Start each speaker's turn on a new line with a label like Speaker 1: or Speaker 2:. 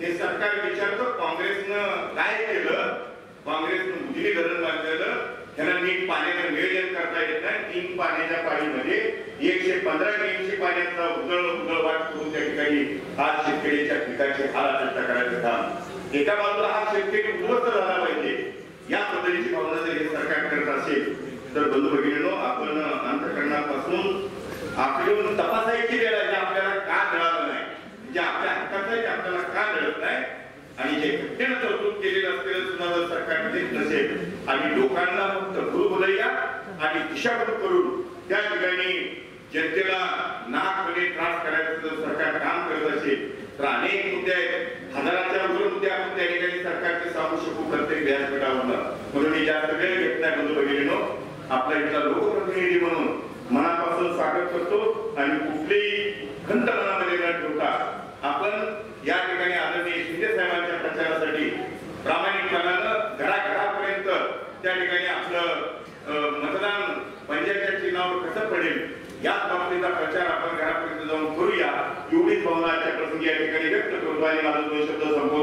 Speaker 1: हे सरकार विचारतं काँग्रेसनं काय केलं? काँग्रेसनं उजनी धरण बांधलेलं त्यांना नीट पाण्याचं नियोजन करता येत नाही. तीन पाण्याच्या पाणीमध्ये एकशे पंधरा टीएमसी पाण्याचा उदळ उदळ वाट करून त्या ठिकाणी आज शेतकऱ्याच्या पिकाचे हाल चर्चा करायचं काम. एका बाजूला हा शेतकरी उद्ध्वस्त झाला पाहिजे. या पद्धतीची भावना जर हे सरकार करत असेल तर बंधू भगिनीनो आपण अंतकरणापासून आपली तपासायची वेळ आहे. आपल्याला का मिळालं नाही? जे आपल्या आहे ते आपल्याला का मिळत नाही? आणि जे घटनेनं तरतूद केलेलं असलेलं सुद्धा जर सरकार देत नसेल. आणि लोकांना फक्त भूलभुलैया आणि दिशाभूल करून त्या ठिकाणी जनतेला नाकमध्ये त्रास करायचं जर सरकार काम करत असेल तर अनेक मुद्दे आहेत. हजाराच्या वर मुद्दे आपण त्या ठिकाणी सरकारचे सांगू शकू प्रत्येक व्यासपीठावर म्हणून मी जास्त वेळ घेत नाही बंधू भगिनीनो आपल्या इथला लोकप्रतिनिधी म्हणून मनापासून स्वागत करतो. आणि कुठलीही खंत मनामध्ये त्या ठिकाणी आपलं मतदान पंचायतच्या चिन्हावर कसं पडेल याच बाबतीचा प्रचार आपण घरापर्यंत जाऊन करूया. एवढीच भावना त्या प्रसंगी या ठिकाणी व्यक्त करतो आणि माझा दोन शब्द संपवतो.